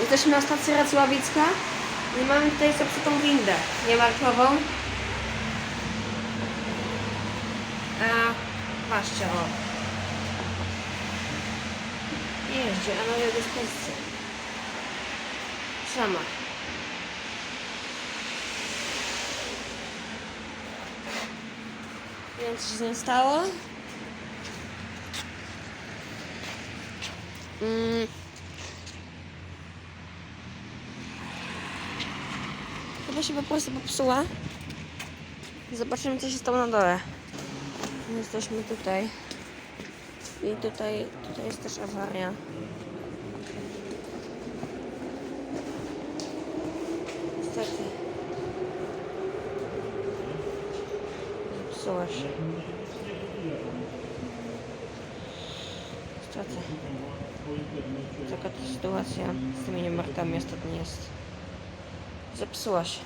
Jesteśmy na stacji Racławicka i mamy tutaj zepsutą windę, niemarkową. A, patrzcie, o. Jeździ, a nowej dyspozycji. Sama. Nie wiem, co się z nią stało. Mm. Chyba się po prostu popsuła. Zobaczymy, co się stało na dole. Jesteśmy tutaj. I tutaj, tutaj jest też awaria. Niestety. Zepsuła się. Taka to sytuacja z tymi niemartami ostatnio jest. Zepsuła się.